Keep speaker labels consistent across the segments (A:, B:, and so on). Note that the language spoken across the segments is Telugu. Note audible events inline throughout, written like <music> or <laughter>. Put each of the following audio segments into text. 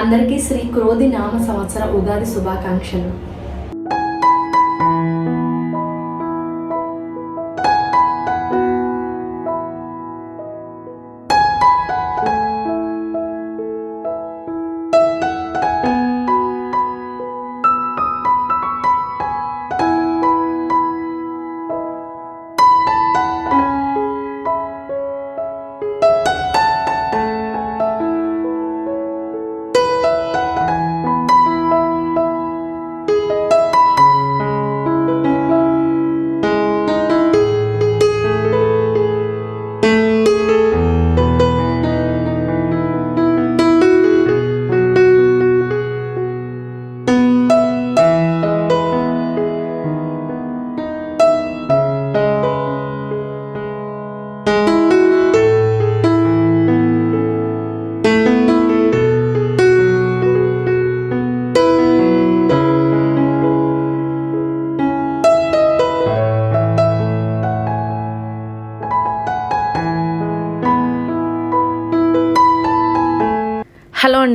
A: అందరికీ శ్రీ క్రోధి నామ సంవత్సర ఉగాది శుభాకాంక్షలు.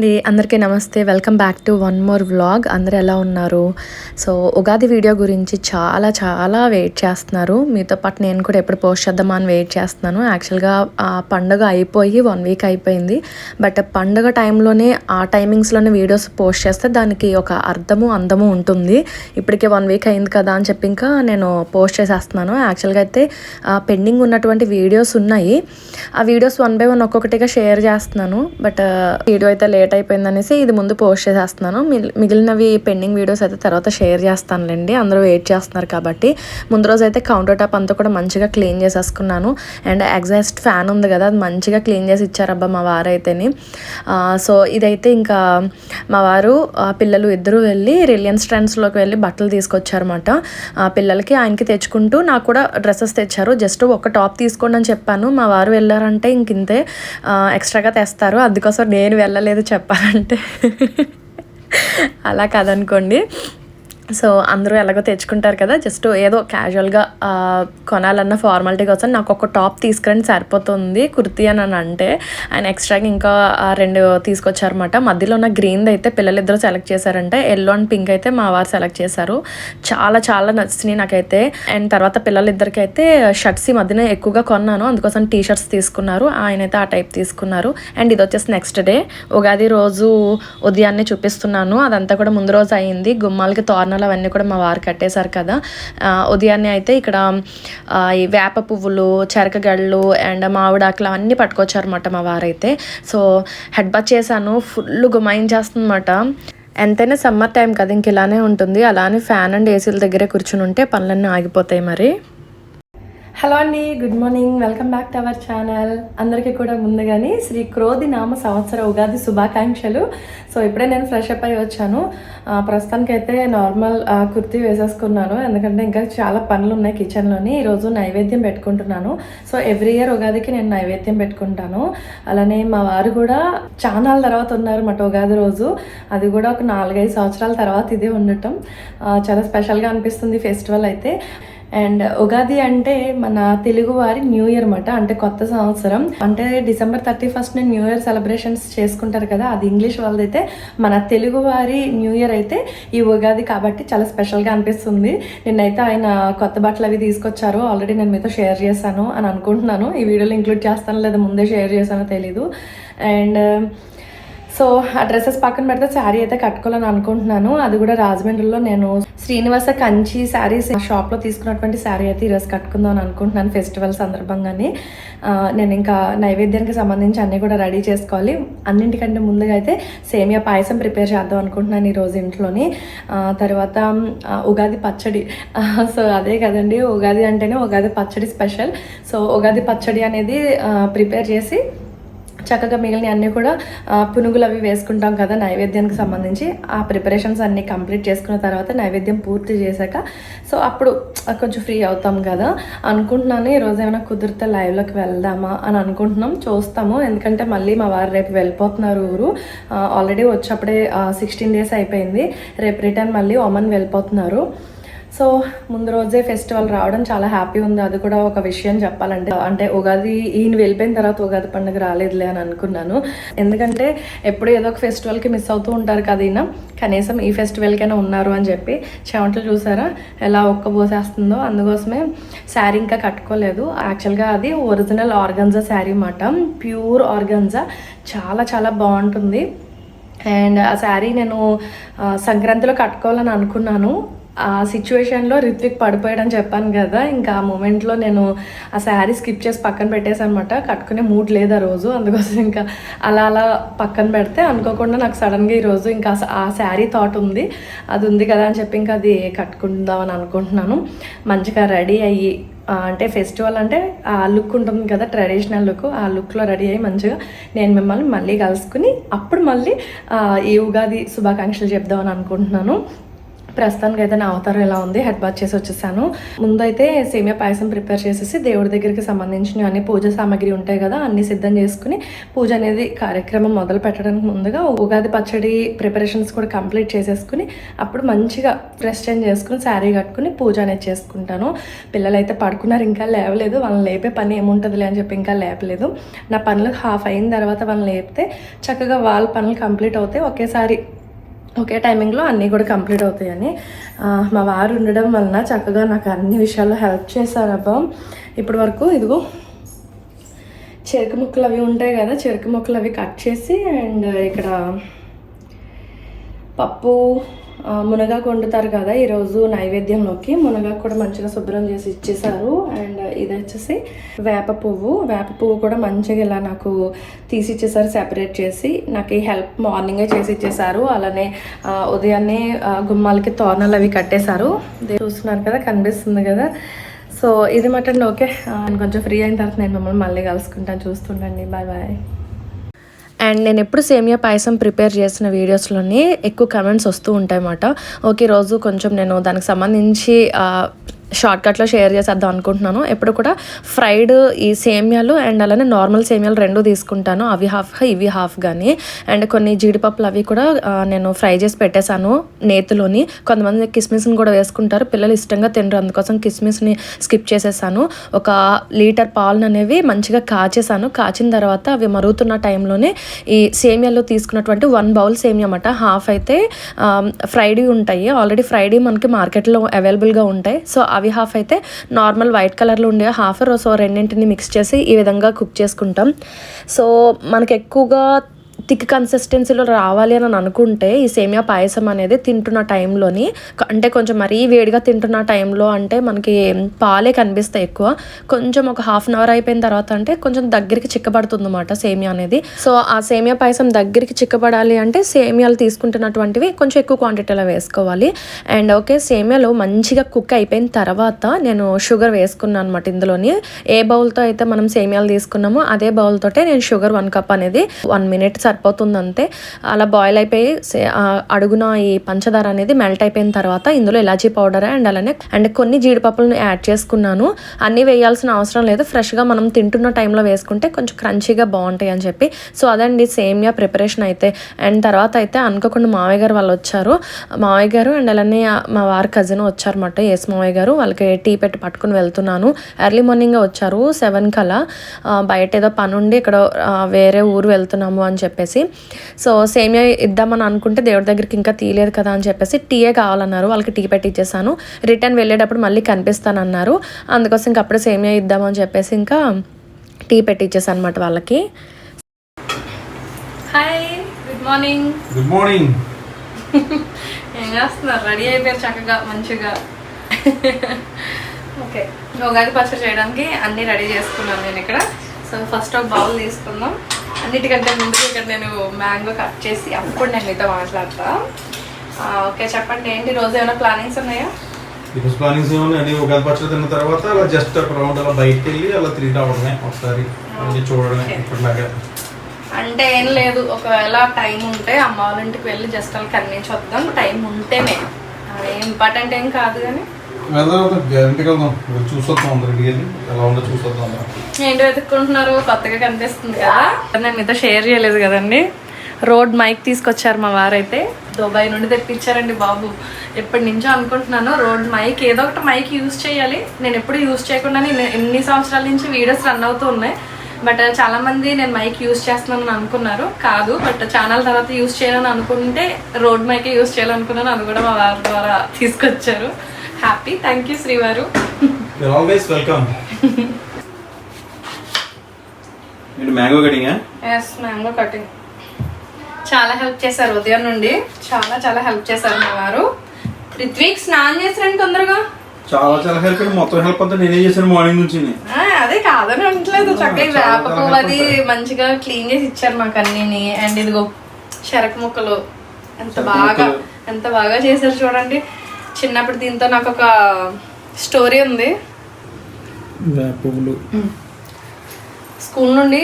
A: అండి. అందరికీ నమస్తే. Welcome back to one more vlog. అందరు ఎలా ఉన్నారు? సో ఉగాది వీడియో గురించి చాలా చాలా వెయిట్ చేస్తున్నారు. మీతో పాటు నేను కూడా ఎప్పుడు పోస్ట్ చేద్దామా అని వెయిట్ చేస్తున్నాను. యాక్చువల్గా ఆ పండుగ అయిపోయి వన్ వీక్ అయిపోయింది. బట్ పండుగ టైంలోనే ఆ టైమింగ్స్లోనే వీడియోస్ పోస్ట్ చేస్తే దానికి ఒక అర్థము అందము ఉంటుంది. ఇప్పటికే వన్ వీక్ అయింది కదా అని చెప్పి ఇంకా నేను పోస్ట్ చేసేస్తున్నాను. యాక్చువల్గా అయితే పెండింగ్ ఉన్నటువంటి వీడియోస్ ఉన్నాయి. ఆ వీడియోస్ వన్ బై వన్ ఒక్కొక్కటిగా షేర్ చేస్తున్నాను. బట్ వీడియో అయితే లేట్ అయిపోయింది అనేసి ఇది ముందు పోస్ట్ చేసేస్తున్నాను. మిగిలినవి పెండింగ్ వీడియోస్ అయితే తర్వాత షేర్ చేస్తానులేండి. అందరూ వెయిట్ చేస్తున్నారు కాబట్టి. ముందు రోజు అయితే కౌంటర్ టాప్ అంతా కూడా మంచిగా క్లీన్ చేసేసుకున్నాను. అండ్ ఎగ్జాస్ట్ ఫ్యాన్ ఉంది కదా అది మంచిగా క్లీన్ చేసి ఇచ్చారబ్బా మా వారు సో ఇదైతే ఇంకా మా వారు ఆ, పిల్లలు ఇద్దరు వెళ్ళి రిలయన్స్ ట్రెండ్స్లోకి వెళ్ళి బట్టలు తీసుకొచ్చారన్నమాట. ఆ, పిల్లలకి ఆయనకి తెచ్చుకుంటూ నాకు కూడా డ్రెస్సెస్ తెచ్చారు. జస్ట్ ఒక టాప్ తీసుకోండి అని చెప్పాను. మా వారు వెళ్ళారంటే ఇంక ఇంతే ఎక్స్ట్రాగా తెస్తారు. అందుకోసం నేను వెళ్ళలేదు చెప్పాలంటే. అలా కాదనుకోండి. సో అందరూ ఎలాగో తెచ్చుకుంటారు కదా జస్ట్ ఏదో క్యాజువల్గా కొనాలన్న ఫార్మాలిటీ కోసం నాకు ఒక టాప్ తీసుకురండి సరిపోతుంది కుర్తీ అని అని అంటే ఆయన ఎక్స్ట్రాగా ఇంకా రెండు తీసుకొచ్చారన్నమాట. మధ్యలో ఉన్న గ్రీన్ది అయితే పిల్లలిద్దరూ సెలెక్ట్ చేశారంటే ఎల్లో అండ్ పింక్ అయితే మా వారు సెలెక్ట్ చేశారు. చాలా చాలా నచ్చినాయి నాకైతే. అండ్ తర్వాత పిల్లలిద్దరికి అయితే షర్ట్స్ ఈ మధ్యన ఎక్కువగా కొన్నాను. అందుకోసం టీ షర్ట్స్ తీసుకున్నారు. ఆయన అయితే ఆ టైప్ తీసుకున్నారు. అండ్ ఇది వచ్చేసి నెక్స్ట్ డే ఉగాది రోజు ఉదయాన్నే చూపిస్తున్నాను. అదంతా కూడా ముందు రోజు అయింది. గుమ్మాలకి తోరణాలు అవన్నీ కూడా మా వారు కట్టేశారు కదా. ఉదయాన్నే అయితే ఇక్కడ ఈ వేప పువ్వులు చెరకగళ్ళు అండ్ మామిడాకులు అవన్నీ పట్టుకొచ్చారన్నమాట మా వారైతే. సో హెడ్ బాత్ చేశాను ఫుల్ గుమాయించేస్తుందన్నమాట. ఎంతైనా సమ్మర్ టైం కదా ఇంక ఇలానే ఉంటుంది. అలానే ఫ్యాన్ అండ్ ఏసీల దగ్గరే కూర్చుని ఉంటే పనులన్నీ ఆగిపోతాయి మరి. హలో అండి good morning. Welcome back to our channel. అందరికీ కూడా ముందుగానే శ్రీ క్రోధి నామ సంవత్సర ఉగాది శుభాకాంక్షలు. సో ఇప్పుడే నేను ఫ్రెష్ అప్ అయ్యి వచ్చాను. ప్రస్తుతానికైతే నార్మల్ కుర్తి కుర్తీ వేసేసుకున్నాను. ఎందుకంటే ఇంకా చాలా పనులు ఉన్నాయి కిచెన్లోని ఈరోజు నైవేద్యం పెట్టుకుంటున్నాను. సో ఎవ్రీ ఇయర్ ఉగాదికి నేను నైవేద్యం పెట్టుకుంటాను. అలానే మా వారు కూడా చాలా తర్వాత ఉన్నారు మాట ఉగాది రోజు. అది కూడా ఒక నాలుగైదు సంవత్సరాల తర్వాత ఇదే ఉండటం. చాలా స్పెషల్గా అనిపిస్తుంది ఫెస్టివల్ అయితే. అండ్ ఉగాది అంటే మన తెలుగు వారి న్యూ ఇయర్ అన్నమాట అంటే కొత్త సంవత్సరం. అంటే December thirty first new year celebrations చేసుకుంటారు కదా అది ఇంగ్లీష్ వాళ్ళదైతే మన తెలుగు వారి న్యూ ఇయర్ అయితే ఈ ఉగాది కాబట్టి చాలా స్పెషల్గా అనిపిస్తుంది. నిన్నైతే ఆయన కొత్త బట్టలు అవి తీసుకొచ్చారు ఆల్రెడీ నేను మీతో షేర్ చేశాను అని అనుకుంటున్నాను. ఈ వీడియోలో ఇంక్లూడ్ చేస్తాను లేదా ముందే షేర్ చేశానో తెలీదు. అండ్ సో ఆ డ్రెస్సెస్ పక్కన పెడితే శారీ అయితే కట్టుకోవాలని అనుకుంటున్నాను. అది కూడా రాజమండ్రిలో నేను శ్రీనివాస కంచి శారీస్ షాప్లో తీసుకున్నటువంటి శారీ అయితే ఈరోజు కట్టుకుందాం అని అనుకుంటున్నాను ఫెస్టివల్ సందర్భంగానే. నేను ఇంకా నైవేద్యానికి సంబంధించి అన్నీ కూడా రెడీ చేసుకోవాలి. అన్నింటికంటే ముందుగా అయితే సేమియా పాయసం ప్రిపేర్ చేద్దాం అనుకుంటున్నాను ఈరోజు ఇంట్లోని. తర్వాత ఉగాది పచ్చడి. సో అదే కదండి ఉగాది అంటేనే ఉగాది పచ్చడి స్పెషల్. సో ఉగాది పచ్చడి అనేది ప్రిపేర్ చేసి చక్కగా మిగిలిన అన్నీ కూడా పునుగులు అవి వేసుకుంటాం కదా నైవేద్యానికి సంబంధించి. ఆ ప్రిపరేషన్స్ అన్నీ కంప్లీట్ చేసుకున్న తర్వాత నైవేద్యం పూర్తి చేశాక సో అప్పుడు కొంచెం ఫ్రీ అవుతాం కదా. అనుకుంటున్నాను ఈరోజు ఏమైనా కుదిరితే లైవ్లోకి వెళ్దామా అని అనుకుంటున్నాం. చూస్తాము. ఎందుకంటే మళ్ళీ మా వారు రేపు వెళ్ళిపోతున్నారు ఊరు. ఆల్రెడీ వచ్చేప్పుడే సిక్స్టీన్ డేస్ అయిపోయింది. రేపు రిటర్న్ మళ్ళీ ఒమన్ వెళ్ళిపోతున్నారు. సో ముందు రోజే ఫెస్టివల్ రావడం చాలా హ్యాపీ ఉంది. అది కూడా ఒక విషయం చెప్పాలంటే. అంటే ఉగాది ఈయన వెళ్ళిపోయిన తర్వాత ఉగాది పండుగ రాలేదులే అని అనుకున్నాను. ఎందుకంటే ఎప్పుడు ఏదో ఒక ఫెస్టివల్కి మిస్ అవుతూ ఉంటారు కదా ఈయన. కనీసం ఈ ఫెస్టివల్కైనా ఉన్నారు అని చెప్పి చెమటలు చూసారా? ఎలా ఒక్క పోసేస్తుందో అందుకోసమే శారీ ఇంకా కట్టుకోలేదు. యాక్చువల్గా అది ఒరిజినల్ ఆర్గన్జా శారీ అన్నమాట. ప్యూర్ ఆర్గన్జా చాలా చాలా బాగుంటుంది. అండ్ ఆ శారీ నేను సంక్రాంతిలో కట్టుకోవాలని అనుకున్నాను. ఆ సిచ్యువేషన్లో రిత్విక్ పడిపోయాడని చెప్పాను కదా ఇంకా ఆ మూమెంట్లో నేను ఆ శారీ స్కిప్ చేసి పక్కన పెట్టేసాను కట్టుకునే మూడ్ లేదు ఆ రోజు అందుకోసం ఇంకా అలా అలా పక్కన పెడితే అనుకోకుండా నాకు సడన్గా ఈరోజు ఇంకా ఆ శారీ థాట్ ఉంది. అది ఉంది కదా అని చెప్పి ఇంకా అది కట్టుకుందామని అనుకుంటున్నాను. మంచిగా రెడీ అయ్యి అంటే ఫెస్టివల్ అంటే ఆ లుక్ ఉంటుంది కదా ట్రెడిషనల్ లుక్ ఆ లుక్లో రెడీ అయ్యి మంచిగా నేను మిమ్మల్ని మళ్ళీ కలుసుకుని అప్పుడు మళ్ళీ ఈ ఉగాది శుభాకాంక్షలు చెప్దామని అనుకుంటున్నాను. ప్రస్తుతానికి అయితే నా అవతారం ఎలా ఉంది హెడ్ బాత్ చేసి వచ్చేసాను. ముందైతే సేమియా పాయసం ప్రిపేర్ చేసేసి దేవుడి దగ్గరికి సంబంధించిన అన్ని పూజ సామాగ్రి ఉంటాయి కదా అన్ని సిద్ధం చేసుకుని పూజ అనేది కార్యక్రమం మొదలు పెట్టడానికి ముందుగా ఉగాది పచ్చడి ప్రిపరేషన్స్ కూడా కంప్లీట్ చేసేసుకుని అప్పుడు మంచిగా ఫ్రెష్ చేంజ్ చేసుకుని శారీ కట్టుకుని పూజ అనేది చేసుకుంటాను. పిల్లలు అయితే పడుకున్నారు ఇంకా లేవలేదు. వాళ్ళని లేపే పని ఏముంటుందిలే అని చెప్పి ఇంకా లేపలేదు. నా పనులు హాఫ్ అయిన తర్వాత వాళ్ళని లేపితే చక్కగా వాళ్ళ పనులు కంప్లీట్ అవుతాయి. ఒకేసారి ఒకే టైమింగ్లో అన్నీ కూడా కంప్లీట్ అవుతాయని. మా వారు ఉండడం వలన చక్కగా నాకు అన్ని విషయాల్లో హెల్ప్ చేశారు అబ్బా. ఇప్పటి వరకు ఇదిగో చెరుకు ముక్కలు అవి ఉంటాయి కదా చెరుకు ముక్కలు అవి కట్ చేసి అండ్ ఇక్కడ పప్పు మునగాకు వండుతారు కదా ఈరోజు నైవేద్యంలోకి మునగాకు కూడా మంచిగా శుభ్రం చేసి ఇచ్చేసారు అండ్ ఇది వచ్చేసి వేప పువ్వు. వేప పువ్వు కూడా మంచిగా ఇలా నాకు తీసి ఇచ్చేసారు సెపరేట్ చేసి. నాకు ఈ హెల్ప్ మార్నింగే చేసి ఇచ్చేసారు అలానే ఉదయాన్నే గుమ్మాలకి తోరణాలు అవి కట్టేశారు. ఇది చూస్తున్నారు కదా కనిపిస్తుంది కదా. సో ఇది మటండి ఓకే నేను కొంచెం ఫ్రీ అయిన తర్వాత నేను మిమ్మల్ని మళ్ళీ కలుసుకుంటాను. చూస్తుండండి. బాయ్ బాయ్ అండ్ నేను ఎప్పుడు సేమియా పాయసం ప్రిపేర్ చేసిన వీడియోస్లోనే ఎక్కువ కమెంట్స్ వస్తూ ఉంటాయి అన్నమాట ఓకే రోజు కొంచెం నేను దానికి సంబంధించి షార్ట్కట్లో షేర్ చేసేద్దాం అనుకుంటున్నాను. ఎప్పుడు కూడా ఫ్రైడ్ ఈ సేమియాలు అండ్ అలానే నార్మల్ సేమియాలు రెండు తీసుకుంటాను. అవి హాఫ్ ఇవి హాఫ్ కానీ అండ్ కొన్ని జీడిపప్పులు అవి కూడా నేను ఫ్రై చేసి పెట్టేశాను నేతిలోని. కొంతమంది కిస్మిస్ని కూడా వేసుకుంటారు. పిల్లలు ఇష్టంగా తినరు. అందుకోసం కిస్మిస్ని స్కిప్ చేసేసాను. ఒక లీటర్ పాలను అనేవి మంచిగా కాచేసాను కాచిన తర్వాత అవి మరుగుతున్న టైంలోనే ఈ సేమియాలో తీసుకున్నటువంటి వన్ బౌల్ సేమియా అన్నమాట. హాఫ్ అయితే ఫ్రైడే ఉంటాయి. ఆల్రెడీ ఫ్రైడే మనకి మార్కెట్లో అవైలబుల్గా ఉంటాయి. సో అవి హాఫ్ అయితే నార్మల్ వైట్ కలర్లో ఉండే హాఫ్ సో రెండింటిని మిక్స్ చేసి ఈ విధంగా కుక్ చేసుకుంటాం. సో మనకి ఎక్కువగా థిక్ కన్సిస్టెన్సీలో రావాలి అని అనుకుంటే ఈ సేమియా పాయసం అనేది తింటున్న టైంలోని అంటే కొంచెం మరీ వేడిగా తింటున్న టైంలో అంటే మనకి పాలే కనిపిస్తాయి ఎక్కువ. కొంచెం ఒక హాఫ్ అన్ అవర్ అయిపోయిన తర్వాత అంటే కొంచెం దగ్గరికి చిక్కబడుతుంది అనమాట సేమియా అనేది. సో ఆ సేమియా పాయసం దగ్గరికి చిక్కబడాలి అంటే సేమియాలు తీసుకుంటున్నటువంటివి కొంచెం ఎక్కువ క్వాంటిటీలో వేసుకోవాలి. అండ్ ఓకే సేమియాలో మంచిగా కుక్ అయిపోయిన తర్వాత నేను షుగర్ వేసుకున్నాను అనమాట ఇందులోని. ఏ బౌల్తో అయితే మనం సేమియాలు తీసుకున్నామో అదే బౌల్ తోటే నేను షుగర్ వన్ కప్ అనేది వన్ మినిట్ సరిపోతుంది అంతే అలా బాయిల్ అయిపోయి అడుగున ఈ పంచదార అనేది మెల్ట్ అయిపోయిన తర్వాత ఇందులో ఇలాచీ పౌడర్ అండ్ అలానే అండ్ కొన్ని జీడిపప్పులను యాడ్ చేసుకున్నాను. అన్నీ వేయాల్సిన అవసరం లేదు. ఫ్రెష్గా మనం తింటున్న టైంలో వేసుకుంటే కొంచెం క్రంచీగా బాగుంటాయి అని చెప్పి. సో అదండి సేమ్యా ప్రిపరేషన్ అయితే. అండ్ తర్వాత అయితే అనుకోకుండా మావయ్య గారు వాళ్ళు వచ్చారు. మావయ్య గారు అండ్ అలానే మా వారి కజిన్ వచ్చారన్నమాట. ఎస్ మావయ్య గారు. వాళ్ళకి టీ పెట్టి పట్టుకుని వెళ్తున్నాను. ఎర్లీ మార్నింగ్ వచ్చారు. సెవెన్ కలా బయట ఏదో పని ఉండి ఇక్కడ వేరే ఊరు వెళ్తున్నాము అని చెప్పేసి. సో సేమియా ఇద్దామని అనుకుంటే దేవుడి దగ్గరికి ఇంకా తీయలేదు కదా అని చెప్పేసి టీయే కావాలన్నారు. వాళ్ళకి టీ పెట్టి ఇచ్చేసాను. రిటర్న్ వెళ్ళేటప్పుడు మళ్ళీ కనిపిస్తానన్నారు. అందుకోసం ఇంకా అప్పుడే సేమియా ఇద్దామని చెప్పేసి ఇంకా టీ పెట్టి ఇచ్చేసాను అనమాట వాళ్ళకి. Hi good morning
B: good morning
A: ఏం చేస్తున్నారు? రెడీ అయిపోయారు చక్కగా మంచిగా. <laughs> ఓకే ఉగాది పచ్చడి చేయడానికి అన్నీ రెడీ చేసుకున్నాను నేను ఇక్కడ. సో ఫస్ట్ ఒక బౌల్ తీసుకుందాం. అన్నిటికంటే ముందుగా ఇక్కడ నేను మ్యాంగో కట్ చేసి అప్పుడు నేను మీతో మాట్లాడతా. ఓకే చెప్పండి ఏంటి రోజు ఏమైనా ప్లానింగ్స్ ఉన్నాయా?
B: ఈరోజు ప్లానింగ్స్ ఏమన్నా అన్ని ఉగాది పచ్చడి తిన్న తర్వాత అలా జస్ట్ ఒక రౌండ్ అలా బయటకు వెళ్ళి అలా తిరిగి రావడమే ఒకసారి. అన్ని చూడడమే. ఇప్పటిలాగా.
A: అంటే ఏం లేదు ఒకవేళ టైం ఉంటే అమ్మ వాళ్ళ ఇంటికి వెళ్ళి జస్ట్ వాళ్ళకి కన్విన్స్ వద్దాం టైం ఉంటేనే. ఇంపార్టెంట్ ఏం కాదు కానీ.
B: వెళ్దాం గ్యారంటీకి వెళ్దాం చూసొద్దాం అందరికి వెళ్ళి ఎలా ఉందో చూసొద్దాం
A: ఏంటి వెతుక్కుంటున్నారు? కొత్తగా కనిపిస్తుంది కదా? నేను మీతో షేర్ చేయలేదు కదండి. రోడ్ మైక్ తీసుకొచ్చారు మా వారైతే. దుబాయ్ నుండి తెప్పించారండి బాబు. ఎప్పటి నుంచో అనుకుంటున్నాను రోడ్ మైక్ ఏదో ఒకటి మైక్ యూజ్ చేయాలి. నేను ఎప్పుడు యూజ్ చేయకుండా నేను ఎన్ని సంవత్సరాల నుంచి వీడియోస్ రన్ అవుతూ ఉన్నాయి. బట్ చాలా మంది నేను మైక్ యూజ్ చేస్తున్నానని అనుకున్నారు. కాదు బట్ ఛానల్ తర్వాత యూజ్ చేయాలని అనుకుంటే రోడ్ మైకే యూజ్ చేయాలనుకున్నాను. అది కూడా మా వారి ద్వారా తీసుకొచ్చారు. హ్యాపీ థ్యాంక్ యూ శ్రీవారు
B: యూర్ ఆల్వేస్ వెల్కమ్ ఇది mango cutting
A: yes mango cutting చాలా హెల్ప్ చేశారు ఉదయం నుండి. చాలా చాలా హెల్ప్ చేశారు మా వారు. రిత్విక్ స్నానం చేసారండి తొందరగా?
B: చాలా చాలా హెల్ప్ మొత్తం హెల్ప్ అంతా నేనే చేశాను మార్నింగ్ నుంచి.
A: అదే కాదని అనట్లేదు. చక్కగా
B: చాలా
A: వేప
B: చాలా
A: పువ్వు
B: help
A: అది మంచిగా క్లీన్ చేసి ఇచ్చారు మాకు అన్నిని అండ్ ఇదిగో చెరకు ముక్కలు. ఎంత బాగా. ఎంత బాగా చేశారు చూడండి. చిన్నప్పుడు దీంతో నాకు ఒక స్టోరీ ఉంది.
B: పువ్వులు.
A: స్కూల్ నుండి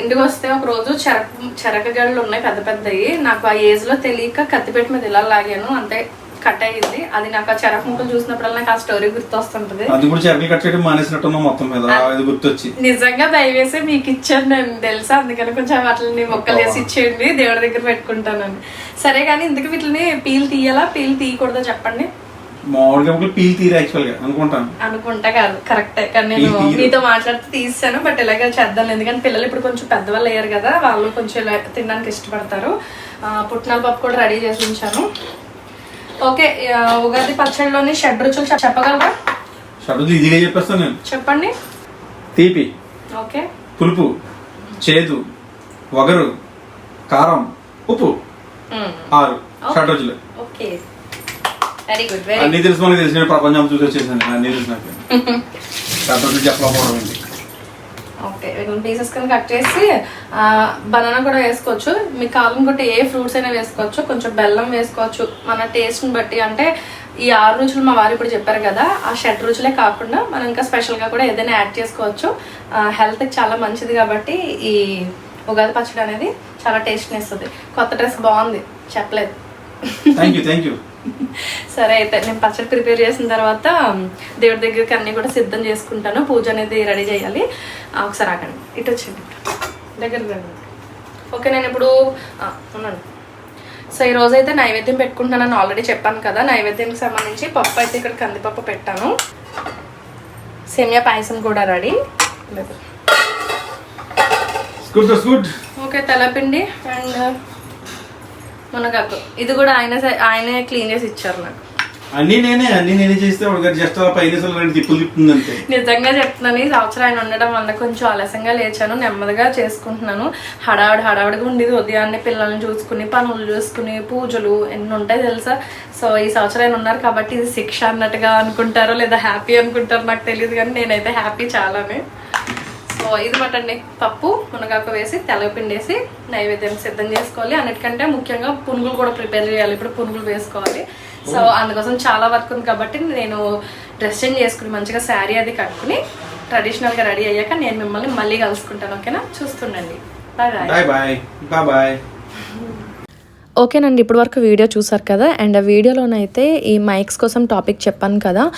A: ఇంటికి వస్తే ఒక రోజు చెరక చెరక గళ్ళు ఉన్నాయి పెద్ద పెద్దవి నాకు ఆ ఏజ్లో తెలియక కత్తిపెట్టి మీద ఇలా లాగాను. అంతే కట్ అయ్యింది. అది నాకు ఆ చెరక ముక్కలు చూసినప్పుడల్లా నాకు ఆ స్టోరీ గుర్తొస్తుంటది.
B: అది కూడా చెరకలు కట్ చేయడం మానేసినట్టున్నా మొత్తం మీద. అది గుర్తొచ్చి.
A: నిజంగా దయవేసి మీకు ఇచ్చాను నేను తెలుసా? అందుకని కొంచెం వాటిని మొక్కలు వేసి ఇచ్చేయండి. దేవుడి దగ్గర పెట్టుకుంటానని. సరే కానీ ఇందుకు వీటిని పీల్ తీయాలా? పీల్ తీయకూడదో చెప్పండి?
B: మామూలుగా ఒకటి పీల్ తీరు యాక్చువల్గా అనుకుంటాను.
A: అనుకుంటా కాదు కరెక్టే కానీ నేను
B: తీయరు.
A: మీతో మాట్లాడితే తీసాను బట్ ఇలాగే చేద్దాం ఎందుకంటే పిల్లలు ఇప్పుడు కొంచెం పెద్దవాళ్ళు అయ్యారు కదా వాళ్ళు కొంచెం ఇలా తినడానికి ఇష్టపడతారు. ఆ, పుట్నాల పప్పు కూడా రెడీ చేసి ఉంచాను. ఓకే ఆ, ఉగాది పచ్చడిలోని షడ్ రుచులు చెప్- చెప్పగలరా?
B: షడ్డు ఈజీగా చెప్పేస్తాను నేను.
A: చెప్పండి.
B: తీపి
A: ఓకే.
B: పులుపు చేదు వగరు కారం ఉప్పు. ఆరు షడ్ రోజులు
A: ఓకే. వెరీ గుడ్ వెరీ
B: అన్ని తెలుసు మనకి తెలిసిన ప్రపంచం చూసి వచ్చేసాను అన్ని తెలుసు నాకు. షడ్ రోజులు చెప్పలేకపోవడం ఏంటి
A: ఓకే పీసెస్ కింద కట్ చేసి బనానా కూడా వేసుకోవచ్చు. మీకు కావాలనుకుంటే ఏ ఫ్రూట్స్ అయినా వేసుకోవచ్చు. కొంచెం బెల్లం వేసుకోవచ్చు. మన టేస్ట్ని బట్టి అంటే ఈ ఆరు రుచులు మా వారు ఇప్పుడు చెప్పారు కదా ఆ షడ్ రుచులే కాకుండా మనం ఇంకా స్పెషల్గా కూడా ఏదైనా యాడ్ చేసుకోవచ్చు. హెల్త్కి చాలా మంచిది కాబట్టి ఈ ఉగాది పచ్చడి అనేది చాలా టేస్ట్ని ఇస్తుంది. కొత్త డ్రెస్ బాగుంది. చెప్పలేదు.
B: థ్యాంక్ యూ థ్యాంక్ యూ
A: సరే అయితే నేను పచ్చడి ప్రిపేర్ చేసిన తర్వాత దేవుడి దగ్గరికి అన్ని కూడా సిద్ధం చేసుకుంటాను. పూజ అనేది రెడీ చేయాలి. ఒకసారి ఆగండి. ఇటు వచ్చండి దగ్గరికి రండి. ఓకే నేను ఇప్పుడు ఉన్నాను సో ఈ రోజు అయితే నైవేద్యం పెట్టుకుంటున్నానని ఆల్రెడీ చెప్పాను కదా. నైవేద్యానికి సంబంధించి పప్పు అయితే ఇక్కడ కందిపప్పు పెట్టాను. సేమియా పాయసం కూడా రెడీ. ఓకే తెల్లపిండి అండ్ మునగాకు. ఇది కూడా ఆయన ఆయనే క్లీన్ చేసి ఇచ్చారు నాకు.
B: అన్ని నేనే అన్ని నేనే చేస్తే జస్ట్ అలా పైన రెండు తిప్పులు తిప్పుతుంది అంతే.
A: నిజంగా చెప్తున్నాను ఈ సంవత్సరం ఆయన ఉండడం వల్ల కొంచెం ఆలస్యంగా లేచాను నెమ్మదిగా చేసుకుంటున్నాను. హడావిడి హడావిడిగా ఉండేది ఉదయాన్నే పిల్లల్ని చూసుకుని పనులు చూసుకుని పూజలు ఎన్ని ఉంటాయి తెలుసా? సో ఈ సంవత్సరం ఆయన ఉన్నారు కాబట్టి ఇది శిక్ష అన్నట్టుగా అనుకుంటారో లేదా హ్యాపీ అనుకుంటారో నాకు తెలియదు కానీ నేనైతే హ్యాపీ చాలానే. సో ఇది మటండి పప్పు మునగాకు వేసి తెల్లపిండి వేసి నైవేద్యం సిద్ధం చేసుకోవాలి. అన్నిటికంటే ముఖ్యంగా పునుగులు కూడా ప్రిపేర్ చేయాలి. ఇప్పుడు పునుగులు వేసుకోవాలి. సో అందుకోసం చాలా వర్క్ ఉంది కాబట్టి నేను డ్రెస్ చేంజ్ చేసుకుని మంచిగా శారీ అది కట్టుకుని ట్రెడిషనల్గా రెడీ అయ్యాక నేను మిమ్మల్ని మళ్ళీ కలుసుకుంటాను ఓకేనా? చూస్తుండండి. Bye bye
B: bye bye bye bye
A: ఓకేనండి ఇప్పటి వరకు వీడియో చూసారు కదా? అండ్ ఆ వీడియోలోనైతే ఈ మైక్స్ కోసం టాపిక్ చెప్పాను కదా?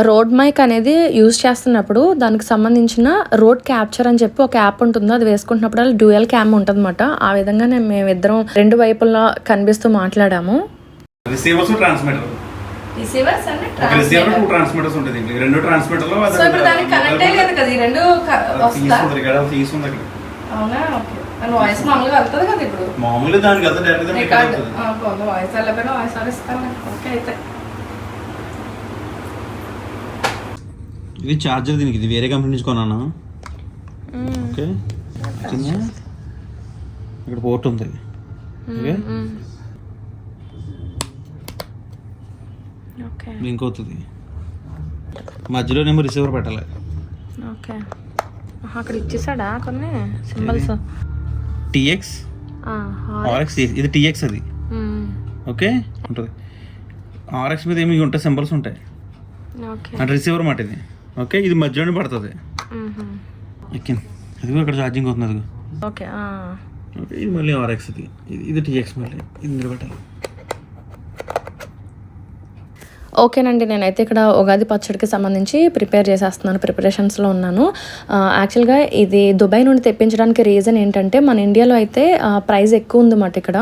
A: రోడ్ మైక్ అనేది యూజ్ చేస్తున్నప్పుడు దానికి సంబంధించిన రోడ్ క్యాప్చర్ అని చెప్పి ఒక యాప్ ఉంటుంది అది వేసుకుంటున్నప్పుడు డ్యూయల్ క్యామ్ ఉంటుందన్నమాట. ఆ విధంగా నేను మేమిద్దరం రెండు వైపులా కనిపిస్తూ మాట్లాడాము.
B: Receivers transmitter.
A: రిసీవర్స్
B: ఒక రిసీవర్ టూ ట్రాన్స్మిటర్స్ ఉంటుంది ఇందులో. రెండు ట్రాన్స్మిటర్లో
A: సో ఇప్పుడు దానికి కనెక్ట్ అయ్యేది కదా? ఈ రెండు క- వస్తా?
B: తీసుకుంది ఇక్కడ తీసుకుంది అక్కడ.
A: అవునా? ఓకే. వాయిస్ మామూలుగా వెళ్తుంది కదా ఇప్పుడు?
B: మామూలుగా దానికి కదా డైరెక్ట్
A: రికార్డ్ వాయిస్ వెళ్ళకపోయినా వాయిస్ ఇస్తాను. ఓకే అయితే.
B: ఇది చార్జర్ దీనికి ఇది వేరే కంపెనీ నుంచి కొన్నాను? ఓకే? ఇక్కడ పోర్ట్ ఉంది. ఓకే.
A: ఓకే.
B: లింక్ అవుతుంది. మధ్యలోనేమో రిసీవర్ పెట్టాలి.
A: ఓకే. అక్కడ ఇచ్చేసాడా కొన్ని సింబల్స్?
B: టీఎక్స్ ఆర్ఎక్స్ ఇది టీఎక్స్ అది. ఓకే? ఉంటుంది. ఆర్ఎక్స్ మీద ఏమి ఉంటాయి సింబల్స్ ఉంటాయి. అంటే రిసీవర్ మాట ఇది. ఓకే? ఇది మధ్యలోనే పడుతుంది. ఎక్కింది అది అక్కడ ఛార్జింగ్ అవుతుంది అది
A: ఓకే
B: ఇది మళ్ళీ ఆర్ఎక్స్ ఇది. ఇది టీఎక్స్ మళ్ళీ. ఇది ఇందులో పెట్టాలి
A: ఓకేనండి నేనైతే ఇక్కడ ఉగాది పచ్చడికి సంబంధించి ప్రిపేర్ చేసేస్తున్నాను ప్రిపరేషన్స్లో ఉన్నాను. యాక్చువల్గా ఇది దుబాయ్ నుండి తెప్పించడానికి రీజన్ ఏంటంటే మన ఇండియాలో అయితే ప్రైస్ ఎక్కువ ఉందన్నమాట ఇక్కడ.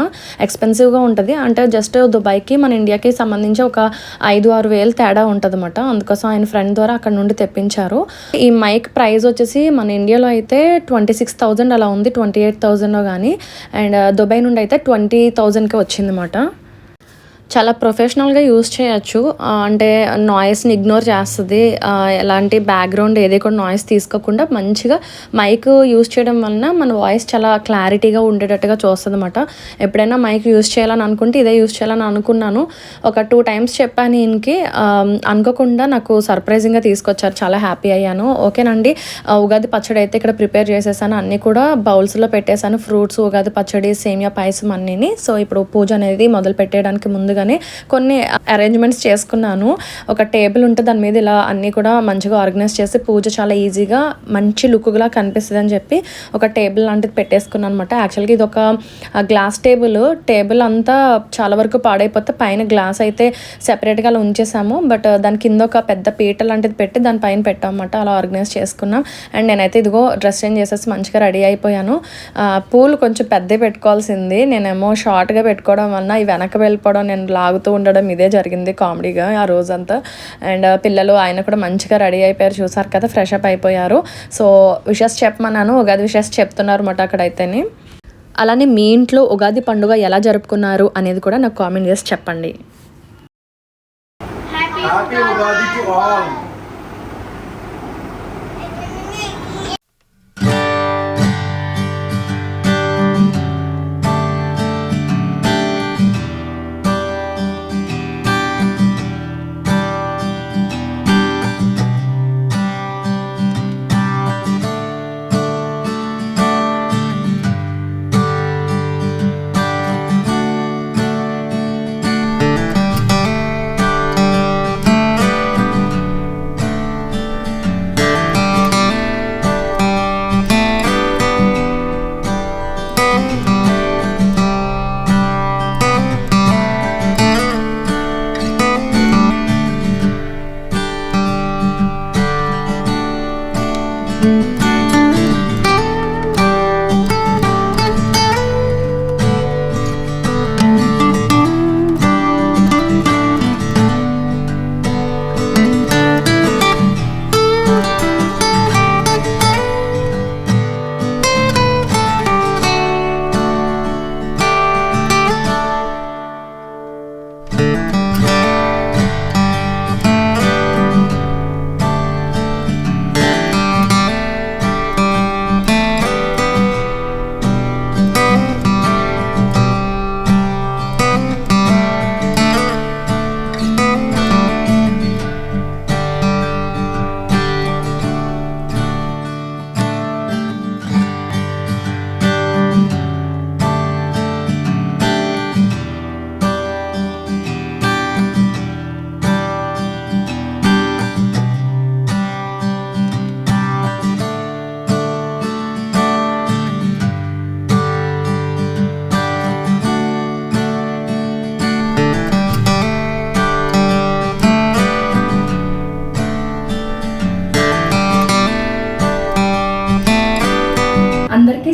A: ఎక్స్పెన్సివ్గా ఉంటుంది. అంటే జస్ట్ దుబాయ్కి మన ఇండియాకి సంబంధించి ఒక ఐదు ఆరు వేలు తేడా ఉంటుంది అనమాట అందుకోసం ఆయన ఫ్రెండ్ ద్వారా అక్కడ నుండి తెప్పించారు. ఈ మైక్ ప్రైస్ వచ్చేసి మన ఇండియాలో అయితే ట్వంటీ సిక్స్ థౌజండ్ అలా ఉంది ట్వంటీ ఎయిట్ థౌజండ్ కానీ అండ్ దుబాయ్ నుండి అయితే ట్వంటీ థౌజండ్కి వచ్చిందన్నమాట. చాలా ప్రొఫెషనల్గా యూస్ చేయొచ్చు. అంటే నాయిస్ని ఇగ్నోర్ చేస్తుంది. ఎలాంటి బ్యాక్గ్రౌండ్ ఏది కూడా నాయిస్ తీసుకోకుండా మంచిగా మైక్ యూస్ చేయడం వలన మన వాయిస్ చాలా క్లారిటీగా ఉండేటట్టుగా చూస్తుంది అనమాట ఎప్పుడైనా మైక్ యూస్ చేయాలని అనుకుంటే ఇదే యూస్ చేయాలని అనుకున్నాను. ఒక టూ టైమ్స్ చెప్పాను ఈయనకి. అనుకోకుండా నాకు సర్ప్రైజింగ్గా తీసుకొచ్చారు. చాలా హ్యాపీ అయ్యాను. ఓకేనండి. ఉగాది పచ్చడి అయితే ఇక్కడ ప్రిపేర్ చేసేసాను. అన్నీ కూడా బౌల్స్లో పెట్టేశాను. ఫ్రూట్స్ ఉగాది పచ్చడి సేమియా పాయసం అన్నీని. సో ఇప్పుడు పూజ అనేది మొదలు పెట్టేయడానికి ముందుగానే కొన్ని అరేంజ్మెంట్స్ చేసుకున్నాను. ఒక టేబుల్ ఉంటే దాని మీద ఇలా అన్నీ కూడా మంచిగా ఆర్గనైజ్ చేసి పూజ చాలా ఈజీగా మంచి లుక్గా కనిపిస్తుంది అని చెప్పి ఒక టేబుల్ లాంటిది పెట్టేసుకున్నాను అనమాట యాక్చువల్గా ఇది ఒక గ్లాస్ టేబుల్ టేబుల్ అంతా చాలా వరకు పాడైపోతే పైన గ్లాస్ అయితే సెపరేట్గా అలా ఉంచేసాము. బట్ దాని కింద ఒక పెద్ద పీట లాంటిది పెట్టి దాని పైన పెట్టామన్నమాట అలా ఆర్గనైజ్ చేసుకున్నాం. అండ్ నేనైతే ఇదిగో డ్రెస్ చేంజ్ చేసేసి మంచిగా రెడీ అయిపోయాను. పూలు కొంచెం పెద్ద పెట్టుకోవాల్సింది. నేనేమో షార్ట్గా పెట్టుకోవడం వలన ఈ వెనక వెళ్ళిపోవడం నేను లాగుతూ ఉండడం ఇదే జరిగింది కామెడీగా ఆ రోజంతా. అండ్ పిల్లలు ఆయన కూడా మంచిగా రెడీ అయిపోయారు. చూసారు కదా ఫ్రెష్ అప్ అయిపోయారు. సో విషెస్ చెప్పమన్నాను ఉగాది విషెస్ చెప్తున్నారు అన్నమాట అక్కడైతేనే. అలానే మీ ఇంట్లో ఉగాది పండుగ ఎలా జరుపుకున్నారు అనేది కూడా నాకు కామెంట్ చేసి చెప్పండి.
C: Happy Ugadi to all.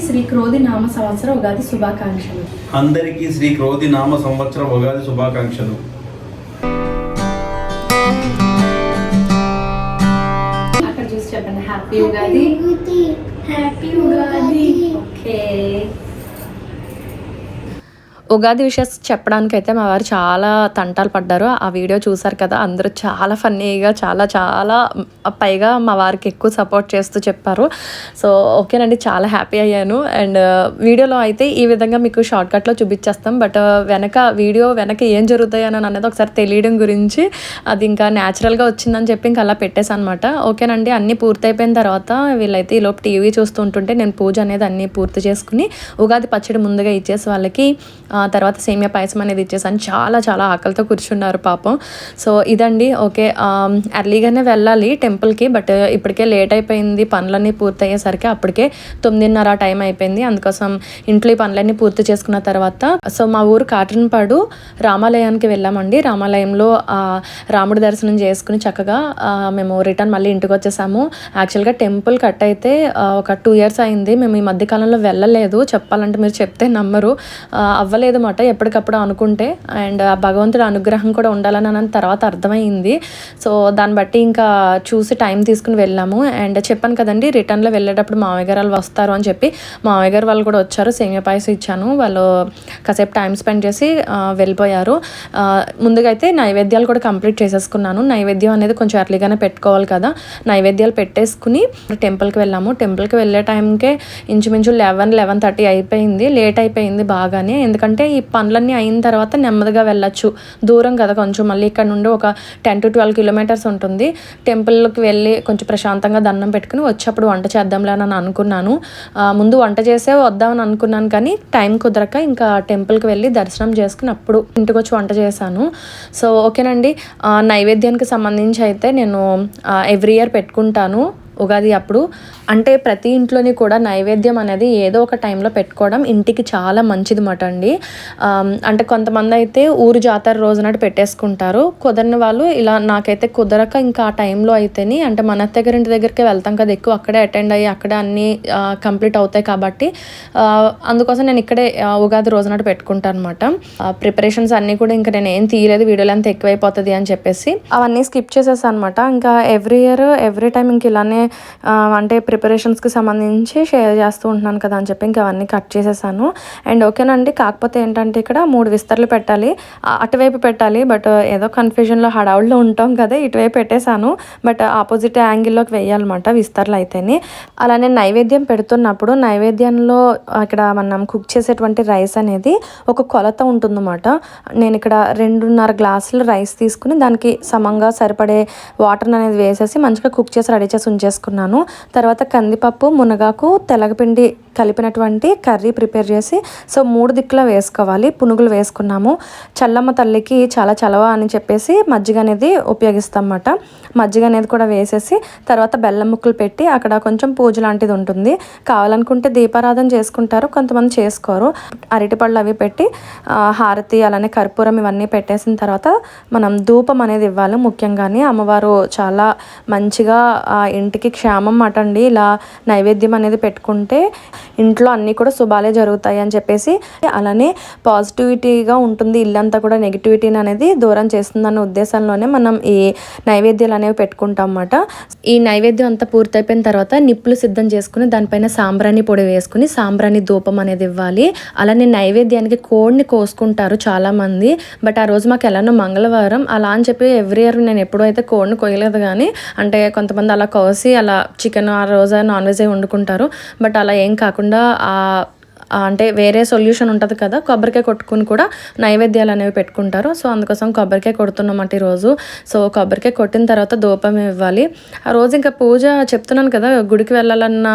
A: Shri క్రోధి నామ సంవత్సర ఉగాది శుభాకాంక్షలు.
B: అందరికీ శ్రీ క్రోధి నామ సంవత్సర ఉగాది శుభాకాంక్షలు.
A: అక్కడ చూసి చెప్పండి happy Ugadi.
C: Happy Ugadi.
A: Okay. Ugadi wishes చెప్పడానికైతే మా వారు చాలా తంటాలు పడ్డారు. ఆ వీడియో చూసారు కదా అందరూ చాలా ఫన్నీగా చాలా చాలా పైగా మా వారికి ఎక్కువ సపోర్ట్ చేస్తూ చెప్పారు. సో ఓకేనండి చాలా హ్యాపీ అయ్యాను. అండ్ వీడియోలో అయితే ఈ విధంగా మీకు షార్ట్ కట్లో చూపించేస్తాం. బట్ వెనక వీడియో వెనక ఏం జరుగుతాయని అనేది ఒకసారి తెలియడం గురించి అది ఇంకా న్యాచురల్గా వచ్చిందని చెప్పి ఇంకా అలా పెట్టేశాను అనమాట ఓకేనండి అన్నీ పూర్తయిపోయిన తర్వాత వీళ్ళైతే ఈ లోపు టీవీ చూస్తూ ఉంటుంటే నేను పూజ అనేది అన్నీ పూర్తి చేసుకుని ఉగాది పచ్చడి ముందుగా ఇచ్చేసి వాళ్ళకి తర్వాత సేమియా పాయసం అనేది ఇచ్చేసాను చాలా చాలా ఆకలితో కూర్చున్నారు పాపం. సో ఇదండి. ఓకే ఎర్లీగానే వెళ్ళాలి టెంపుల్కి బట్ ఇప్పటికే లేట్ అయిపోయింది. పనులన్నీ పూర్తి అయ్యేసరికి అప్పటికే తొమ్మిదిన్నర టైం అయిపోయింది. అందుకోసం ఇంట్లో ఈ పనులన్నీ పూర్తి చేసుకున్న తర్వాత సో మా ఊరు కాటన్పాడు రామాలయానికి వెళ్ళామండి. రామాలయంలో రాముడి దర్శనం చేసుకుని చక్కగా మేము రిటర్న్ మళ్ళీ ఇంటికి వచ్చేసాము. యాక్చువల్గా టెంపుల్ కట్ అయితే ఒక టూ ఇయర్స్ అయింది. మేము ఈ మధ్యకాలంలో వెళ్ళలేదు. చెప్పాలంటే మీరు చెప్తే నమ్మరు. అవ్వలేదు. లేదన్నమాట ఎప్పటికప్పుడు అనుకుంటే. అండ్ ఆ భగవంతుడి అనుగ్రహం కూడా ఉండాలని అని తర్వాత అర్థమైంది. సో దాన్ని బట్టి ఇంకా చూసి టైం తీసుకుని వెళ్ళాము. అండ్ చెప్పాను కదండి రిటర్న్లో వెళ్ళేటప్పుడు మామయ్య గారు వాళ్ళు వస్తారు అని చెప్పి. మామయ్య గారు వాళ్ళు కూడా వచ్చారు సేమియా పాయసం ఇచ్చాను. వాళ్ళు కాసేపు టైం స్పెండ్ చేసి వెళ్ళిపోయారు. ముందుగా అయితే నైవేద్యాలు కూడా కంప్లీట్ చేసేసుకున్నాను. నైవేద్యం అనేది కొంచెం ఎర్లీగానే పెట్టుకోవాలి కదా. నైవేద్యాలు పెట్టేసుకుని టెంపుల్కి వెళ్ళాము. టెంపుల్కి వెళ్ళే టైంకే ఇంచుమించు లెవెన్ లెవెన్ థర్టీ అయిపోయింది. లేట్ అయిపోయింది బాగానే. ఎందుకంటే ఈ పనులన్నీ అయిన తర్వాత నెమ్మదిగా వెళ్ళొచ్చు. దూరం కదా కొంచెం. మళ్ళీ ఇక్కడ నుండి ఒక టెన్ టు ట్వెల్వ్ కిలోమీటర్స్ ఉంటుంది. టెంపుల్కి వెళ్ళి కొంచెం ప్రశాంతంగా దండం పెట్టుకుని వచ్చేప్పుడు వంట చేద్దాంలే అని అనుకున్నాను. ముందు వంట చేసే వద్దామని అనుకున్నాను కానీ టైం కుదరక ఇంకా టెంపుల్కి వెళ్ళి దర్శనం చేసుకుని అప్పుడు ఇంటికి వచ్చి వంట చేశాను. సో ఓకేనండి. నైవేద్యానికి సంబంధించి అయితే నేను ఎవ్రీ ఇయర్ పెట్టుకుంటాను. ఉగాది అప్పుడు. అంటే ప్రతి ఇంట్లోని కూడా నైవేద్యం అనేది ఏదో ఒక టైంలో పెట్టుకోవడం ఇంటికి చాలా మంచిది మాట అండి. అంటే కొంతమంది అయితే ఊరు జాతర రోజునాడు పెట్టేసుకుంటారు. కుదరని వాళ్ళు ఇలా నాకైతే కుదరక ఇంకా ఆ టైంలో అయితేని అంటే మన దగ్గర ఇంటి దగ్గరికి వెళ్తాం కదా ఎక్కువ అక్కడే అటెండ్ అయ్యి అక్కడే అన్నీ కంప్లీట్ అవుతాయి కాబట్టి అందుకోసం నేను ఇక్కడే ఉగాది రోజునాడు పెట్టుకుంటాను అనమాట ప్రిపరేషన్స్ అన్నీ కూడా ఇంకా నేను ఏం తీయలేదు వీడియోలు అంతా ఎక్కువైపోతుంది అని చెప్పేసి. అవన్నీ స్కిప్ చేసేసాను అనమాట ఇంకా ఎవ్రీ ఇయర్ ఎవ్రీ టైం ఇంక ఇలానే అంటే ప్రిపరేషన్స్కి సంబంధించి షేర్ చేస్తూ ఉంటున్నాను కదా అని చెప్పి ఇంకా అవన్నీ కట్ చేసేసాను. అండ్ ఓకేనండి కాకపోతే ఏంటంటే ఇక్కడ మూడు విస్తర్లు పెట్టాలి. అటువైపు పెట్టాలి బట్ ఏదో కన్ఫ్యూజన్లో హడావుల్లో ఉంటాం కదా ఇటువైపు పెట్టేశాను. బట్ ఆపోజిట్ యాంగిల్లోకి వేయాలన్నమాట విస్తర్లు అయితేనే. అలానే నైవేద్యం పెడుతున్నప్పుడు నైవేద్యంలో ఇక్కడ మనం కుక్ చేసేటువంటి రైస్ అనేది ఒక కొలత ఉంటుందన్నమాట. నేను ఇక్కడ రెండున్నర గ్లాసులు రైస్ తీసుకుని దానికి సమంగా సరిపడే వాటర్ అనేది వేసేసి మంచిగా కుక్ చేసి రెడీ చేసి ఉంచేసుకున్నాను తర్వాత కందిపప్పు మునగాకు తెలగపిండి కలిపినటువంటి కర్రీ ప్రిపేర్ చేసి సో మూడు దిక్కులా వేసుకోవాలి. పునుగులు వేసుకున్నాము. చల్లమ్మ తల్లికి చాలా చలవ అని చెప్పేసి మజ్జిగ అనేది ఉపయోగిస్తామన్నమాట. మజ్జిగ అనేది కూడా వేసేసి తర్వాత బెల్లం ముక్కలు పెట్టి అక్కడ కొంచెం పూజ లాంటిది ఉంటుంది. కావాలనుకుంటే దీపారాధన చేసుకుంటారు కొంతమంది చేసుకోరు. అరటిపళ్ళు అవి పెట్టి హారతి అలానే కర్పూరం ఇవన్నీ పెట్టేసిన తర్వాత మనం ధూపం అనేది ఇవ్వాలి ముఖ్యంగానే. అమ్మవారు చాలా మంచిగా ఇంటికి ఇంటికి క్షేమం అటండి. ఇలా నైవేద్యం అనేది పెట్టుకుంటే ఇంట్లో అన్నీ కూడా శుభాలే జరుగుతాయి అని చెప్పేసి అలానే పాజిటివిటీగా ఉంటుంది. ఇల్లంతా కూడా నెగిటివిటీని అనేది దూరం చేస్తుందన్న ఉద్దేశంలోనే మనం ఈ నైవేద్యాలు అనేవి పెట్టుకుంటాం అన్నమాట. ఈ నైవేద్యం అంతా పూర్తయిపోయిన తర్వాత నిప్పులు సిద్ధం చేసుకుని దానిపైన సాంబ్రాణి పొడి వేసుకుని సాంబ్రాణి ధూపం అనేది ఇవ్వాలి. అలానే నైవేద్యానికి కోడిని కోసుకుంటారు చాలామంది. బట్ ఆ రోజు మాకు ఎలానో మంగళవారం. అలా అని చెప్పి ఎవ్రీ ఇయర్ నేను ఎప్పుడూ అయితే కోడిని కోయలేదు కానీ అంటే కొంతమంది అలా కోసి అలా చికెన్ ఆ రోజు నాన్ వెజ్ వండుకుంటారు. బట్ అలా ఏం కాకుండా ఆ అంటే వేరే సొల్యూషన్ ఉంటుంది కదా కొబ్బరికాయ కొట్టుకుని కూడా నైవేద్యాలు అనేవి పెట్టుకుంటారు. సో అందుకోసం కొబ్బరికాయ కొడుతున్నామంట ఈరోజు. సో కొబ్బరికాయ కొట్టిన తర్వాత ధూపం ఇవ్వాలి. ఆ రోజు ఇంకా పూజ చెప్తున్నాను కదా గుడికి వెళ్ళాలన్న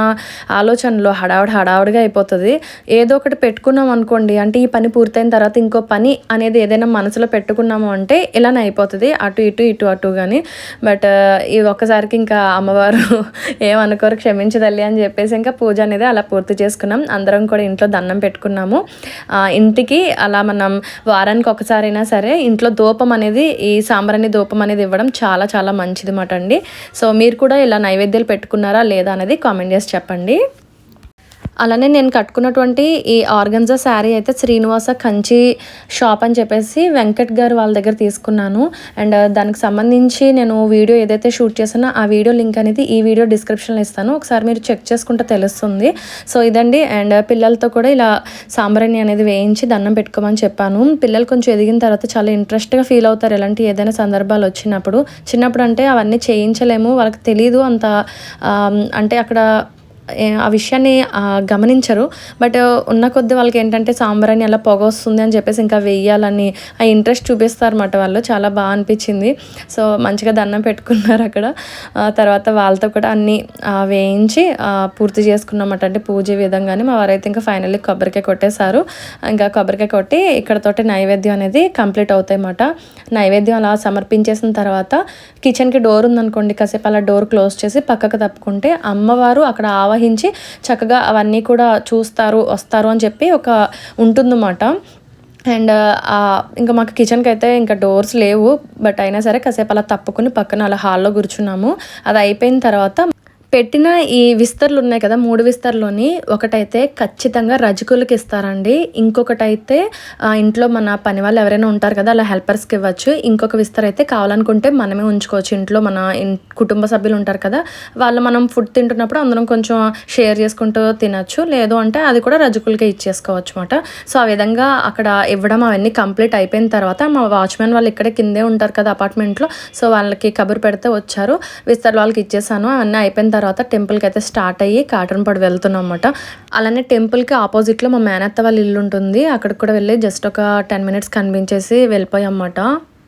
A: ఆలోచనలో హడావుడి హడావుడిగా అయిపోతుంది. ఏదో ఒకటి పెట్టుకున్నాం అనుకోండి అంటే ఈ పని పూర్తయిన తర్వాత ఇంకో పని అనేది ఏదైనా మనసులో పెట్టుకున్నాము అంటే ఇలానే అయిపోతుంది. అటు ఇటు ఇటు అటు కానీ బట్ ఈ ఒక్కసారికి ఇంకా అమ్మవారు <laughs> ఏమనుకోరు క్షమించదల్లి అని చెప్పేసి ఇంకా పూజ అనేది అలా పూర్తి చేసుకున్నాం. అందరం కూడా ఇంట్లో దండం పెట్టుకున్నాము. ఇంటికి అలా మనం వారానికి ఒకసారైనా సరే ఇంట్లో ధూపం అనేది ఈ సాంబ్రాణి ధూపం అనేది ఇవ్వడం చాలా చాలా మంచిది మాట అండి సో మీరు కూడా ఇలా నైవేద్యాలు పెట్టుకున్నారా లేదా అనేది కామెంట్ చేసి చెప్పండి. అలానే నేను కట్టుకున్నటువంటి ఈ ఆర్గన్జా శారీ అయితే శ్రీనివాస కంచి షాప్ అని చెప్పేసి వెంకట్ గారు వాళ్ళ దగ్గర తీసుకున్నాను. అండ్ uh, దానికి సంబంధించి నేను వీడియో ఏదైతే షూట్ చేసానో ఆ వీడియో లింక్ అనేది ఈ వీడియో డిస్క్రిప్షన్లో ఇస్తాను. ఒకసారి మీరు చెక్ చేసుకుంటే తెలుస్తుంది. సో ఇదండి. అండ్ uh, పిల్లలతో కూడా ఇలా సాంబ్రాణి అనేది వేయించి దండం పెట్టుకోమని చెప్పాను. పిల్లలు కొంచెం ఎదిగిన తర్వాత చాలా ఇంట్రెస్ట్గా ఫీల్ అవుతారు ఎలాంటి ఏదైనా సందర్భాలు వచ్చినప్పుడు. చిన్నప్పుడు అంటే అవన్నీ చేయించలేము. వాళ్ళకి తెలియదు అంత um, అంటే అక్కడ ఆ విషయాన్ని గమనించరు. బట్ ఉన్న కొద్ది వాళ్ళకి ఏంటంటే సాంబ్రాన్ని అలా పొగ వస్తుంది అని చెప్పేసి ఇంకా వేయాలని ఆ ఇంట్రెస్ట్ చూపిస్తారు అన్నమాట వాళ్ళు. చాలా బాగా అనిపించింది. సో మంచిగా దండం పెట్టుకున్నారు అక్కడ. తర్వాత వాళ్ళతో కూడా అన్నీ వేయించి పూర్తి చేసుకున్నామట. అంటే పూజ విధంగానే మా వారైతే ఇంకా ఫైనల్లీ కొబ్బరికాయ కొట్టేశారు. ఇంకా కొబ్బరికాయ కొట్టి ఇక్కడతోటి నైవేద్యం అనేది కంప్లీట్ అవుతాయన్నమాట. నైవేద్యం అలా సమర్పించేసిన తర్వాత కిచెన్కి డోర్ ఉందనుకోండి కాసేపు అలా డోర్ క్లోజ్ చేసి పక్కకు తప్పుకుంటే అమ్మవారు అక్కడ ఆవహించి చక్కగా అవన్నీ కూడా చూస్తారు వస్తారు అని చెప్పి ఒక ఉంటుందన్నమాట. అండ్ ఇంకా మాకు కిచెన్కి అయితే ఇంకా డోర్స్ లేవు బట్ అయినా సరే కాసేపు అలా తప్పుకుని పక్కన అలా హాల్లో కూర్చున్నాము. అది అయిపోయిన తర్వాత పెట్టిన ఈ విస్తర్లు ఉన్నాయి కదా మూడు విస్తర్లోని ఒకటైతే ఖచ్చితంగా రజకులకి ఇస్తారండి. ఇంకొకటి అయితే ఇంట్లో మన పని వాళ్ళు ఎవరైనా ఉంటారు కదా అలా హెల్పర్స్కి ఇవ్వచ్చు. ఇంకొక విస్తర్ అయితే కావాలనుకుంటే మనమే ఉంచుకోవచ్చు. ఇంట్లో మన ఇన్ కుటుంబ సభ్యులు ఉంటారు కదా వాళ్ళు మనం ఫుడ్ తింటున్నప్పుడు అందరం కొంచెం షేర్ చేసుకుంటూ తినచ్చు. లేదు అంటే అది కూడా రజకులకే ఇచ్చేసుకోవచ్చు అనమాట సో ఆ విధంగా అక్కడ ఇవ్వడం అవన్నీ కంప్లీట్ అయిపోయిన తర్వాత మా వాచ్మెన్ వాళ్ళు ఇక్కడే కిందే ఉంటారు కదా అపార్ట్మెంట్లో. సో వాళ్ళకి కబురు పెడితే వచ్చారు. విస్తర్ వాళ్ళకి ఇచ్చేసాను. అవన్నీ అయిపోయిన తర్వాత తర్వాత టెంపుల్కి అయితే స్టార్ట్ అయ్యి కాటన్ పడి వెళ్తున్నాం అనమాట అలానే టెంపుల్కి ఆపోజిట్లో మా మేనత్త వాళ్ళ ఇల్లు ఉంటుంది. అక్కడికి కూడా వెళ్ళి జస్ట్ ఒక టెన్ మినిట్స్ కనిపించేసి వెళ్ళిపోయాం అన్నమాట.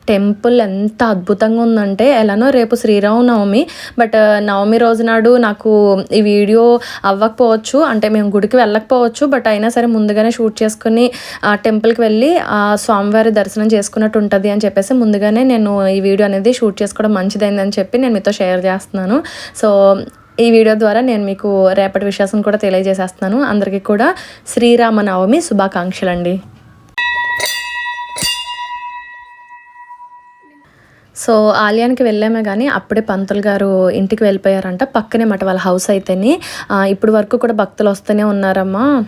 A: టెంపుల్ ఎంత అద్భుతంగా ఉందంటే ఎలానో రేపు శ్రీరామనవమి బట్ నవమి రోజు నాడు నాకు ఈ వీడియో అవ్వకపోవచ్చు. అంటే మేము గుడికి వెళ్ళకపోవచ్చు బట్ అయినా సరే ముందుగానే షూట్ చేసుకుని ఆ టెంపుల్కి వెళ్ళి ఆ స్వామివారి దర్శనం చేసుకున్నట్టు ఉంటుంది అని చెప్పేసి ముందుగానే నేను ఈ వీడియో అనేది షూట్ చేసుకోవడం మంచిదైందని చెప్పి నేను మీతో షేర్ చేస్తున్నాను. సో ఈ వీడియో ద్వారా నేను మీకు రేపటి విశ్వాసం కూడా తెలియజేసేస్తున్నాను. అందరికీ కూడా శ్రీరామనవమి శుభాకాంక్షలు సో ఆలయానికి వెళ్ళామే కానీ అప్పుడే పంతులు గారు ఇంటికి వెళ్ళిపోయారంట. పక్కనే మాట వాళ్ళ హౌస్ అయితేని. ఇప్పుడు వరకు కూడా భక్తులు వస్తూనే ఉన్నారమ్మా.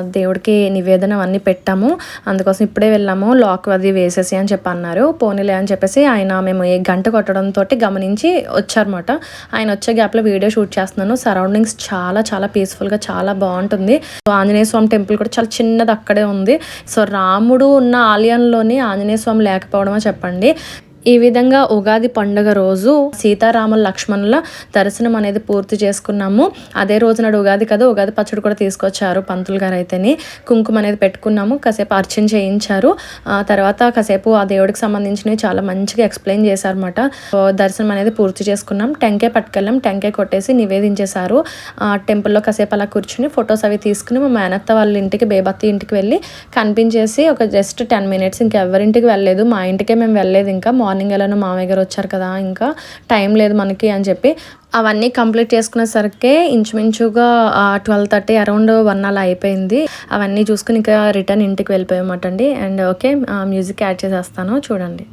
A: దేవుడికి నివేదన అవన్నీ పెట్టాము. అందుకోసం ఇప్పుడే వెళ్ళాము. లాక్ అది వేసేసి అని చెప్పి అన్నారు. పోనీలే అని చెప్పేసి ఆయన మేము ఏ గంట కొట్టడంతో గమనించి వచ్చారన్నమాట. ఆయన వచ్చే గ్యాప్లో వీడియో షూట్ చేస్తున్నాను. సరౌండింగ్స్ చాలా చాలా పీస్ఫుల్గా చాలా బాగుంటుంది. సో ఆంజనేయ స్వామి టెంపుల్ కూడా చాలా చిన్నది అక్కడే ఉంది. సో రాముడు ఉన్న ఆలయంలోనే ఆంజనేయ స్వామి లేకపోవడమో చెప్పండి. ఈ విధంగా ఉగాది పండుగ రోజు సీతారామ లక్ష్మణుల దర్శనం అనేది పూర్తి చేసుకున్నాము. అదే రోజు నాడు ఉగాది కదా ఉగాది పచ్చడి కూడా తీసుకొచ్చారు పంతులు గారు అయితేని. కుంకుమ అనేది పెట్టుకున్నాము కాసేపు అర్చన చేయించారు. ఆ తర్వాత కాసేపు ఆ దేవుడికి సంబంధించినవి చాలా మంచిగా ఎక్స్ప్లెయిన్ చేశారన్నమాట. దర్శనం అనేది పూర్తి చేసుకున్నాం. టెంకాయ పట్టుకెళ్ళాం టెంకాయ కొట్టేసి నివేదించేశారు. ఆ టెంపుల్లో కాసేపు అలా కూర్చుని ఫొటోస్ అవి తీసుకుని మా మేనత్త వాళ్ళ ఇంటికి బేబత్తి ఇంటికి వెళ్ళి కనిపించేసి ఒక జస్ట్ టెన్ మినిట్స్ ఇంకెవరింటికి వెళ్ళలేదు. మా ఇంటికే మేము వెళ్ళలేదు ఇంకా. మార్నింగ్ ఎలానో మామయ్య గారు వచ్చారు కదా ఇంకా టైం లేదు మనకి అని చెప్పి అవన్నీ కంప్లీట్ చేసుకునేసరికి ఇంచుమించుగా ట్వెల్వ్ థర్టీ అరౌండ్ వన్ అలా అయిపోయింది. అవన్నీ చూసుకుని ఇంకా రిటర్న్ ఇంటికి వెళ్ళిపోయామటండి. అండ్ ఓకే మ్యూజిక్ యాడ్ చేసేస్తాను చూడండి.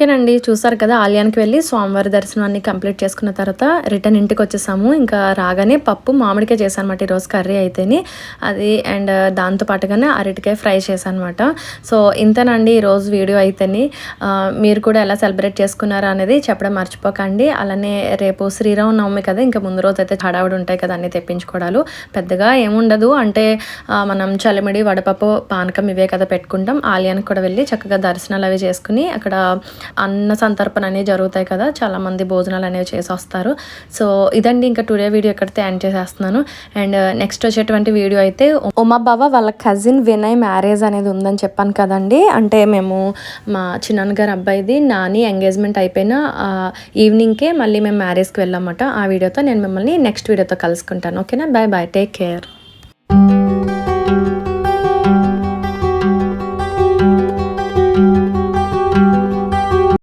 A: ఓకేనండి చూసారు కదా ఆలయానికి వెళ్ళి స్వామివారి దర్శనాన్ని కంప్లీట్ చేసుకున్న తర్వాత రిటర్న్ ఇంటికి వచ్చేసాము. ఇంకా రాగానే పప్పు మామిడికాయ చేశాను అనమాట ఈరోజు కర్రీ అయితేని. అది అండ్ దాంతో పాటుగానే అరటికాయ ఫ్రై చేశాను అనమాట సో ఇంతేనండి ఈరోజు వీడియో అయితేని. మీరు కూడా ఎలా సెలబ్రేట్ చేసుకున్నారా అనేది చెప్పడం మర్చిపోకండి. అలానే రేపు శ్రీరామ నవమి కదా ఇంకా ముందు రోజు అయితే హడావుడి ఉంటాయి కదా అన్నీ తెప్పించుకోవడాలు. పెద్దగా ఏముండదు అంటే మనం చలిమిడి వడపప్పు పానకం ఇవే కదా పెట్టుకుంటాం. ఆలయానికి కూడా వెళ్ళి చక్కగా దర్శనాలు అవి చేసుకుని అక్కడ అన్న సంతర్పణ అనేవి జరుగుతాయి కదా చాలామంది భోజనాలు అనేవి చేసి వస్తారు. సో ఇదండి ఇంకా టుడే వీడియో ఎక్కడితే ఎండ్ చేసేస్తున్నాను. అండ్ నెక్స్ట్ వచ్చేటువంటి వీడియో అయితే ఉమా బావ వాళ్ళ కజిన్ వినయ్ మ్యారేజ్ అనేది ఉందని చెప్పాను కదండి. అంటే మేము మా చిన్నాన్న గారి అబ్బాయిది నాని ఎంగేజ్మెంట్ అయిపోయిన ఈవినింగ్కే మళ్ళీ మేము మ్యారేజ్కి వెళ్ళామట. ఆ వీడియోతో నేను మిమ్మల్ని నెక్స్ట్ వీడియోతో కలుసుకుంటాను. ఓకేనా? Bye bye. Take care.